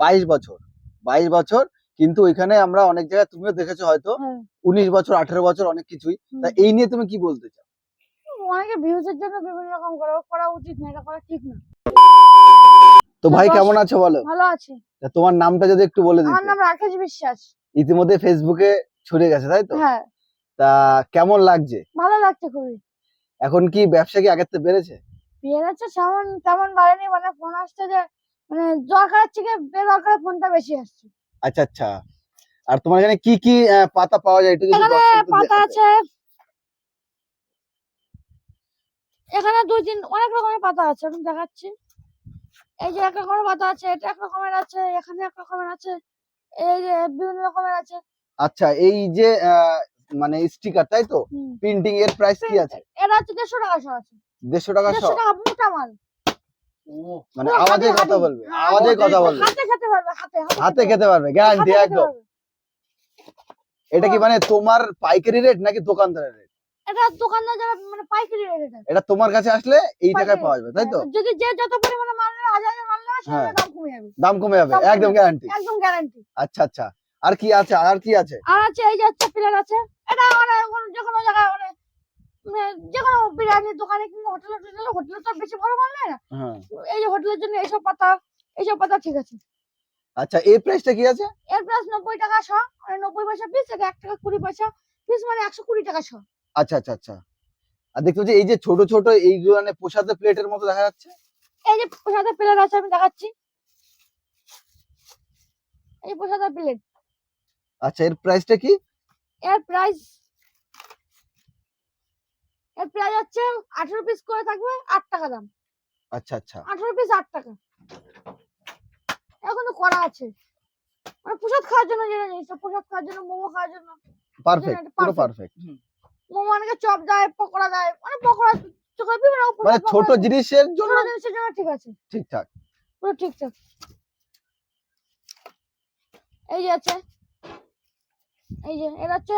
বাইশ বছর। বাইশ বছর। কিন্তু ওইখানে আমরা অনেক জায়গায় তুমিও দেখেছ হয়তো হ্যাঁ। উনিশ বছর আঠেরো বছর অনেক কিছুই। তা এই নিয়ে তুমি কি বলতে চাও? অনেকে ভিউজের জন্য বিভিন্ন রকম করে করা উচিত না এটা করা ঠিক না। তো ভাই কেমন আছো বলো? ভালো আছে। তোমার নামটা যদি একটু বলে আমার দিতে। নাম রাকেশ বিশ্বাস। ইতিমধ্যে ফেসবুকে ছড়িয়ে গেছে তাই তো? হ্যাঁ। তা কেমন লাগছে? ভালো লাগছে খুবই। এখন কি ব্যবসা কি আগের থেকে বেড়েছে? যাচ্ছে তেমন তেমন বাড়েনি মানে ফোন আসছে যে মানে দরকার থেকে বেদরকার ফোনটা বেশি আসছে। আচ্ছা আচ্ছা। আর তোমার এখানে কি কি পাতা পাওয়া যায় একটু যদি এখানে পাতা আছে। এখানে দুই তিন অনেক রকমের পাতা আছে আমি দেখাচ্ছি। এই যে এক রকমের পাতা আছে এটা এক রকমের আছে এখানে এক রকমের আছে এই যে বিভিন্ন রকমের আছে। আচ্ছা এই যে মানে স্টিকার তাই তো? প্রিন্টিং এর প্রাইস কি আছে? এটা হচ্ছে দেড়শো টাকা শো আছে। দেড়শো টাকা সহ টাকা মোটা মাল। মানে আওয়াজে কথা বলবে হ্যাঁ, আওয়াজে কথা বলবে। হাতে খেতে পারবে হাতে হাতে খেতে পারবে গ্যারান্টি একদম। এটা কি মানে তোমার পাইকারি রেট নাকি দোকানদারের রেট এটা দোকানদার যারা মানে পাইকারি রেট এটা। তোমার কাছে আসলে এই টাকায় পাওয়া যাবে তাই তো? হ্যাঁ, যদি যে যত পরিমাণে মাল নেবে হাজার হাজার মাল নেবে হ্যাঁ। দাম কমে যাবে। দাম কমে যাবে একদম গ্যারান্টি একদম গ্যারান্টি আচ্ছা আচ্ছা। আর কি আছে আর কি আছে? আর আছে এই যে আছে। এটা মানে যে কোনো জায়গায় মানে যে কোনো বিরিয়ানির দোকানে কিংবা হোটেলে টোটেলে হোটেলে তো বেশি ভালো মাল নেয় না। হ্যাঁ। এই যে হোটেলের জন্য এইসব পাতা এইসব পাতা ঠিক আছে। আচ্ছা এই প্রাইসটা কি আছে? এর প্রাইস নব্বই টাকা শ মানে নব্বই পয়সা পিস এটা এক টাকা কুড়ি পয়সা পিস মানে একশো কুড়ি টাকা শ। আচ্ছা আচ্ছা আচ্ছা। আর দেখতে পাচ্ছি এই যে ছোট ছোট এইগুলো মানে প্রসাদের প্লেটের মতো দেখা যাচ্ছে? এই যে প্রসাদের প্লেট আছে আমি দেখাচ্ছি। এই প্রসাদের প্লেট। আচ্ছা এর প্রাইসটা কি? এর প্রাইস এর প্রাইস হচ্ছে আঠেরো পিস করে থাকবে আট টাকা দাম। আচ্ছা আচ্ছা। আঠেরো পিস আট টাকা। এখন তো করা আছে। মানে প্রসাদ খাওয়ার জন্য যেটা জিনিস প্রসাদ খাওয়ার জন্য মোমো খাওয়ার জন্য। পারফেক্ট পুরো পারফেক্ট মোমো অনেকে চপ দেয় পকোড়া দেয় মানে পকোড়া চকোড়া বিভিন্ন রকম মানে ছোট জিনিসের জন্য ছোট জিনিসের জন্য ঠিক আছে। ঠিকঠাক। পুরো ঠিকঠাক। এই যে আছে। এই যে এটা হচ্ছে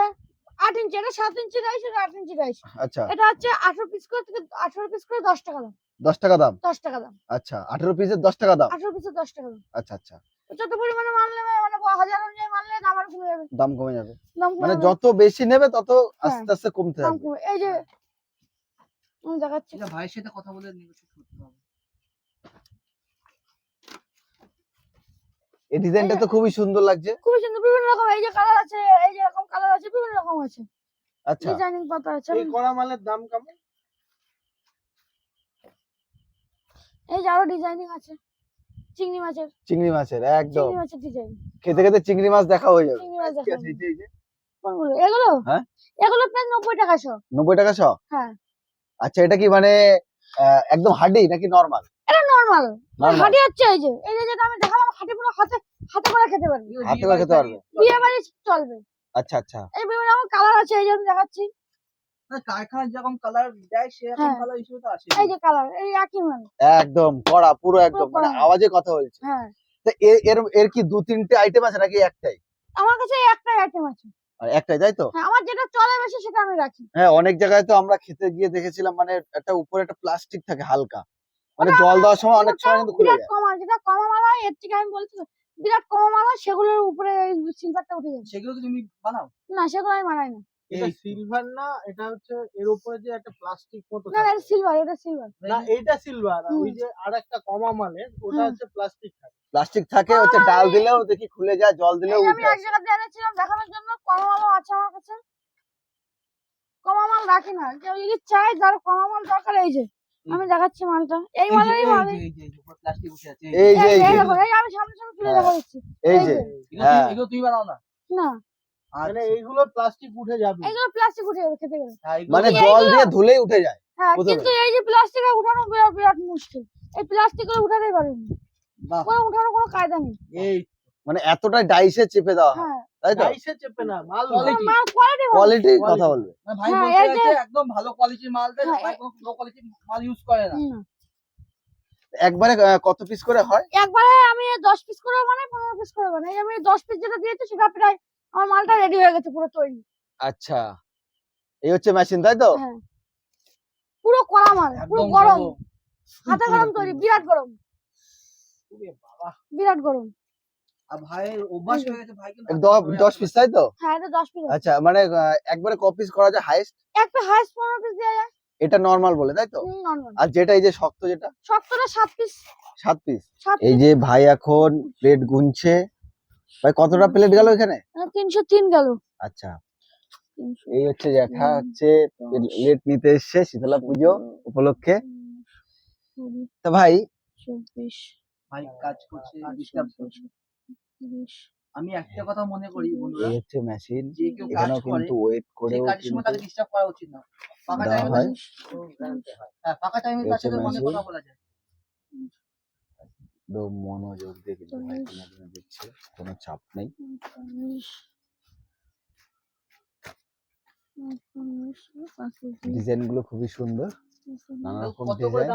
আট ইঞ্চি এটা সাত ইঞ্চি রাইস এটা আট ইঞ্চি রাইস আচ্ছা। এটা হচ্ছে আঠারো পিস করে থেকে আঠারো পিস করে দশ টাকা দাম। দশ টাকা দাম? দশ টাকা দাম। আচ্ছা আঠেরো পিসের দশ টাকা দাম? আঠারো পিসে দশ টাকা দাম। আচ্ছা আচ্ছা। যত পরিমাণে মাল নেবে মানে হাজার অনুযায়ী মাল নেবে দাম আর কমে যাবে। দাম কমে যাবে। দাম মানে যত বেশি নেবে তত হ্যাঁ। আস্তে আস্তে কমতে দাম থাকবে। এই যে আমি দেখাচ্ছি। ভাইয়ের সাথে কথা বলে নেগোশিয়েট করতে হবে। এই ডিজাইনটা তো খুবই সুন্দর লাগছে। খুবই সুন্দর বিভিন্ন রকম এই যে কালার আছে এই যে রকম কালার আছে বিভিন্ন রকম আছে। আচ্ছা। ডিজাইনিং পাতা আছে এই কড়া মালের দাম কেমন? এই যে আরও ডিজাইনিং আছে চিংড়ি মাছের। চিংড়ি মাছের একদম। চিংড়ি মাছের ডিজাইন খেতে খেতে চিংড়ি মাছ দেখা হয়ে যাবে। চিংড়ি মাছ দেখা এই যে, এই যে? কোনগুলো? এগুলো? হ্যাঁ? এগুলো প্রায় নব্বই টাকা শো। নব্বই টাকা শ? হ্যাঁ। আচ্ছা এটা কি মানে আহ, একদম হাড্ডি নাকি নর্মাল এটা নর্মাল? হাঁটি হচ্ছে এই যে। এই যে যেটা আমি দেখালাম হাঁটি পুরো হাতে হাতে করে খেতে পারবি। হাতে করে খেতে পারবে। বিয়ে বাড়ি চলবে। আচ্ছা আচ্ছা। এই বিভিন্ন রকম কালার আছে এই যে আমি দেখাচ্ছি কারখানার যেরকম কালার দেয় সেরকম হ্যাঁ। কালার হিসেবে তো আসে। এই যে কালার এই একই মাল একদম কড়া পুরো একদম মানে আওয়াজে কথা বলছে। হ্যাঁ। এর এর এর কি দু তিনটে আইটেম আছে নাকি একটাই? আমার কাছে একটাই আইটেম আছে। একটাই তাই তো? হ্যাঁ আমার যেটা চলে বেশি সেটা আমি রাখি। হ্যাঁ অনেক জায়গায় তো আমরা খেতে গিয়ে দেখেছিলাম মানে একটা উপরে একটা প্লাস্টিক থাকে হালকা। মানে জল দেওয়ার সময় অনেক সময় কিন্তু খুলে যায়। কমা যেটা কমা মাল হয় এর থেকে আমি বলছি বিরাট কমা মাল সেগুলোর উপরে সিলভারটা উঠে যাবে সেগুলো তুমি বানাও? না সেগুলো আমি মানাই না। এটা এই সিলভার না এটা হচ্ছে এর উপরে যে একটা প্লাস্টিক মতো না এটা সিলভার এটা সিলভার না এইটা সিলভার ওই যে আর একটা কমা মালের ওটা হচ্ছে প্লাস্টিক থাকে। প্লাস্টিক থাকে হচ্ছে ডাল দিলেও দেখি খুলে যায় জল দিলেও এই আমি এক আসে। জায়গাতে এনেছিলাম দেখানোর জন্য কমা মালও আছে আমার কাছে। কমা মাল রাখি না কেউ যদি চাই যার কমা মাল দরকার এই যে আমি দেখাচ্ছি মালটা। এই মালেরই এই মাল। যে, এই যে, এই যে, উপরে plastic উঠে আছে, এই যে। এই এই যে এই দেখো এই আমি সামনে সামনে তুলে হ্যাঁ। দেখা দিচ্ছি এই এই যে। এগুলো হ্যাঁ। তুমি- এগুলো তুমি বানাও না। না। মানে আচ্ছা। এইগুলো প্লাস্টিক উঠে যাবে। এগুলো প্লাস্টিক উঠে যাবে খেতে গেলে। হ্যাঁ, মানে এই জল দিয়ে ধুলেই উঠে যায় হ্যাঁ। কিন্তু এই যে প্লাস্টিকে উঠানো বিরাট বিরাট মুশকিল। এই প্লাস্টিক উঠাতেই পারেনি। কোনো উঠানোর কোনো কায়দা নেই। এই মানে এতটা ডাইসে চেপে দেওয়া হ্যাঁ। তাই তো? চেপে না মাল কোয়ালিটি কোয়ালিটি কথা বলবে। মানে ভাই হ্যাঁ, বলতে এই যে- চাইছে একদম ভালো কোয়ালিটির মাল দেয় হ্যাঁ, ভাই কোনো লো কোয়ালিটির মাল ইউজ করে না। একবারে কত পিস করে হয়? একবারে আমি দশ পিস করে বানাই পনেরো পিস করে বানাই। আমি দশ পিস যেটা দিয়েছি সেটা প্রায় আমার মালটা রেডি হয়ে গেছে পুরো তৈরি। আচ্ছা। এই হচ্ছে মেশিন তাই তো? হ্যাঁ। পুরো কড়া মাল পুরো গরম। হাতে গরম তৈরি বিরাট গরম। বাবা। বিরাট গরম। ভাইয়ের অভ্যাস হয়ে গেছে ভাই কিন্তু দ- পিস তাই তো? হ্যাঁ এটা দশ পিস আচ্ছা মানে একবারে ক পিস করা যায়? হাইস্ট একটা হাইস্ট পনেরো পিস দেওয়া যায়। এটা নর্মাল বলে তাই তো? আর যেটা এই যে শক্ত যেটা? শক্তটা সাত পিস সাত পিস এই যে ভাই এখন প্লেট গুনছে ভাই কতটা প্লেট গেল এখানে? তিনশো তিন গেল। আচ্ছা। এই হচ্ছে জ্যাঠা হচ্ছে লেট নিতে এসছে শীতলা পুজো উপলক্ষে। তা ভাই চব্বিশ। ভাই কাজ করছে ডিস্টার্ব করছে। তিরিশ আমি একটা কথা মনে করি বন্ধুরা। এই হচ্ছে মেশিন যে কেউ কাজ করে কিন্তু ওয়েট কাজের সময় তাকে ডিস্টার্ব করা উচিত না। ফাঁকা টাইমে হ্যাঁ। ফাঁকা টাইমে তার সাথে মনে কথা বলা যায়। একদম মনোযোগ দিয়ে কিন্তু চল্লিশ। কিনে চাপ নেই। ডিজাইনগুলো খুবই সুন্দর। নানা রকম ডিজাইন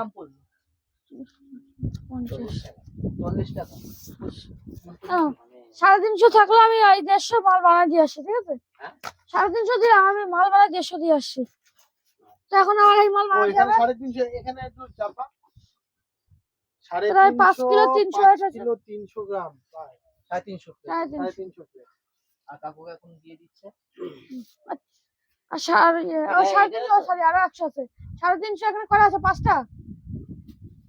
সাড়ে তিনশো থাকলে আমি দেড়শো মাল বানায় দিয়ে আসছি ঠিক আছে? হ্যাঁ? সাড়ে তিনশো দিলাম আমি মাল বানায় দেড়শো দিয়ে আসছি এখন আমার এই মাল এখানে হবে সাড়ে তিনশো এখানে একটু চাপা। প্রায় পাঁচ কিলো তিনশো পাঁচ কিলো তিনশো গ্রাম সাড়ে তিনশো সাড়ে তিনশো। আর কাকুকে এখন দিয়ে দিচ্ছে। আর সাড়ে সাড়ে তিনশো সরি আরও একশো আছে। সাড়ে তিনশো এখানে করা আছে পাঁচটা?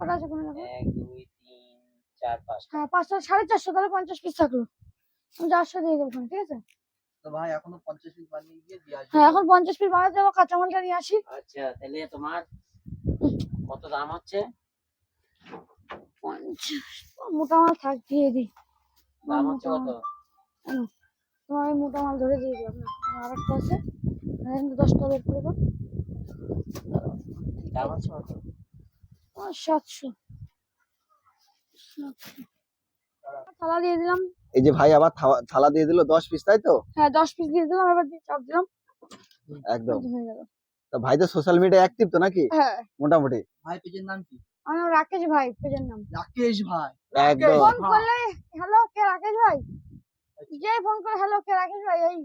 কটা আছে কোনো দেখো? এক দুই তিন চার পাঁচ। হ্যাঁ পাঁচটা সাড়ে চারশো তাহলে পঞ্চাশ পিস থাকল। আমি চারশো দিয়ে দেবো ঠিক আছে? তো ভাই এখনও পঞ্চাশ পিস বানিয়ে গিয়ে দিয়ে আসবে। হ্যাঁ এখন পঞ্চাশ পিস বানাতে যাব কাঁচামালটা নিয়ে আসি। আচ্ছা তাহলে তোমার কত দাম হচ্ছে? পঞ্চাশ মোটা মাল থাক দিয়ে দিই। দাম হচ্ছে কত? তোমার আমি মোটা মাল ধরে দিয়ে দিলাম আর একটা আছে দশটা বের করে দাম হচ্ছে কত? সাতশো। থালা দিয়ে দিলাম। এই যে ভাই আবার থালা- দিয়ে দিল দশ পিস তাই তো? হ্যাঁ দশ পিস দিয়ে দিলাম দিয়ে চাপ দিলাম। একদম। হয়ে গেল। তা ভাই তো সোশ্যাল মিডিয়া অ্যাক্টিভ তো নাকি? হ্যাঁ। মোটামুটি। ভাই পেজের নাম কি? আমার রাকেশ ভাই পেজের নাম। রাকেশ ভাই। একদম। ফোন করলে হ্যালো কে রাকেশ ভাই? যে ফোন করে হ্যালো কে রাকেশ ভাই? এই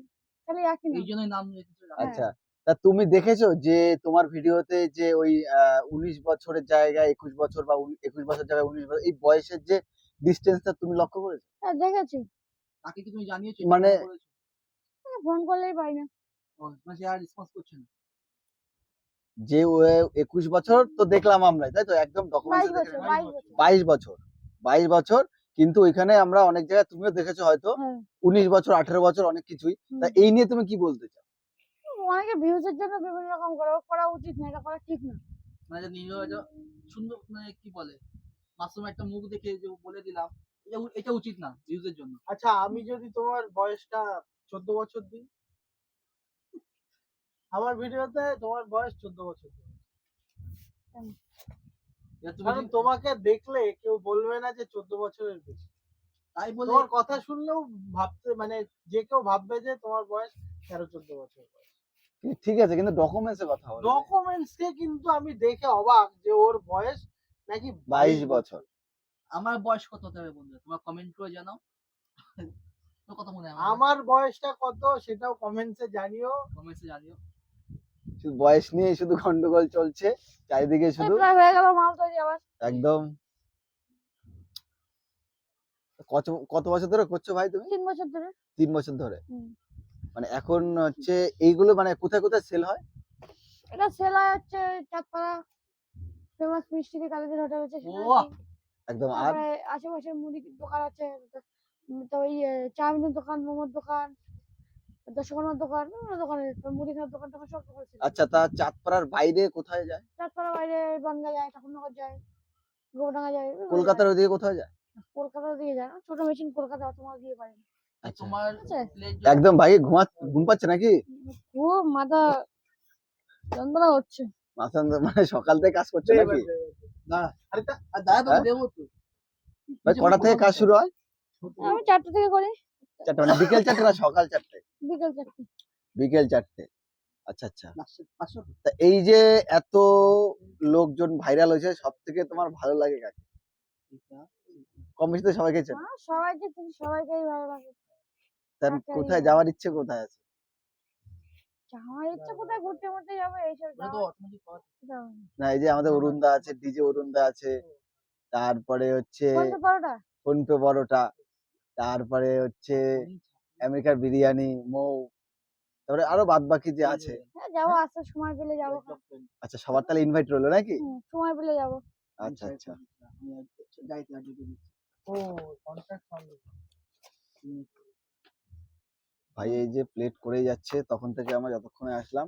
খালি একই নাম। এই জন্যই নাম রেখেছে আচ্ছা। তা তুমি দেখেছ যে তোমার ভিডিওতে যে ওই উনিশ বছরের জায়গায় একুশ বছর বা একুশ বছর জায়গায় উনিশ বছর এই বয়সের যে ডিস্টেন্সটা তুমি লক্ষ্য করেছ? হ্যাঁ দেখেছি। তাকে কি তুমি জানিয়েছো মানে- ফোন করলেই পাই না। মানে আর রেসপন্স করছে না? যে ও একুশ বছর তো দেখলাম আমরা তাই তো? একদম বাইশ ডকুমেন্টস বছর বাইশ বছর। বাইশ বছর কিন্তু ওইখানে আমরা অনেক জায়গায় তুমিও দেখেছ হয়তো হ্যাঁ। উনিশ বছর আঠেরো বছর অনেক কিছুই। তা এই নিয়ে তুমি কি বলতে চাও? অনেকে ভিউজের জন্য বিভিন্ন রকম করে ও করা উচিত না এটা করা ঠিক না। মানে যে নিজেও একটা সুন্দর মানে কি বলে মাসুম একটা মুখ দেখে যে বলে দিলাম এটা এটা উচিত না ভিউজের জন্য। আচ্ছা আমি যদি তোমার বয়সটা চোদ্দ বছর দিই আমার ভিডিওতে তোমার বয়স চোদ্দ বছর কারণ তোমাকে দেখলে কেউ বলবে না যে চোদ্দ বছরের বেশি। তাই বলে তোমার কথা শুনলেও ভাবতে মানে যে কেউ ভাববে যে তোমার বয়স তেরো চোদ্দ বছর কিন্তু ঠিক আছে কিন্তু ডকুমেন্টসের কথা বলো ডকুমেন্টসে কিন্তু আমি দেখে অবাক যে ওর বয়স নাকি বাইশ বছর। আমার বয়স কত হতে হবে বন্ধুরা? তোমার কমেন্ট করে জানাও। কত মনে হয় আমার বয়সটা কত সেটাও কমেন্টসে জানিও। কমেন্টসে জানিও। শুধু বয়স নিয়ে শুধু গন্ডগোল চলছে চারিদিকে শুধু প্রায় হয়ে গেল মাল তৈরি আবার। একদম। কত কত বছর ধরে করছ ভাই তুমি? তিন বছর ধরে। তিন বছর ধরে। মানে এখন হচ্ছে এইগুলো মানে কোথায় কোথায় সেল হয়? এটা সেলা হচ্ছে চাঁদপাড়া ফেমাস মিষ্টি কালীদের হোটেল আছে! একদম আর আশেপাশে মুদির দোকান আছে তো ওই চাউমিনের দোকান মোমোর দোকান দশকর্মার দোকান বিভিন্ন দোকানে মুদিখানার দোকান টোকান সব দোকান আচ্ছা তা চাঁদপাড়ার বাইরে কোথায় যায়? চাঁদপাড়া বাইরে বনগা যায় ঠাকুরনগর যায় গোবরডাঙ্গা যায় কলকাতার ওদিকে কোথায় যায়? কলকাতা দিয়ে যায় না ছোট মেশিন কলকাতা অত মাল দিয়ে পারে না। তোমার plate একদম ভাই ঘুমা ঘুম পাচ্ছে নাকি? খুব মাথা যন্ত্রণা হচ্ছে। মাথা মানে সকাল থেকে কাজ করছে নাকি? আরে তো হ্যাঁ? দেবো তো। ভাই কটা থেকে কাজ শুরু হয়? আমি চারটে থেকে করি। চারটে মানে বিকেল চারটে না সকাল চারটে? বিকেল চারটে। বিকেল চারটে। আচ্ছা আচ্ছা। তা এই যে এত লোকজন ভাইরাল হয়েছে সব থেকে তোমার ভালো লাগে কাকে? কম বেশি তো সবাইকে সবাইকে সবাইকেই ভালো লাগে। তার কোথায় যাওয়ার ইচ্ছে কোথায় আছে? আমার ইচ্ছা কোথায়? ঘুরতে ঘুরতে যাব এইসব যাওয়ার হয় না। এই যে আমাদের অরুণদা আছে ডিজে অরুণদা আছে তারপরে হচ্ছে পারোটা? ফোনপে পরোটা তারপরে হচ্ছে আমেরিকার বিরিয়ানি মৌ তারপরে আরও বাদ বাকি যে আছে হ্যাঁ, যাব আস্তে সময় পেলে যাব। আচ্ছা সবার তাহলে ইনভাইট রইল নাকি? সময় পেলে যাব। আচ্ছা আচ্ছা। ও কন্ট্রাক্ট ভাই এই যে প্লেট করে যাচ্ছে তখন থেকে আমরা যতক্ষণে আসলাম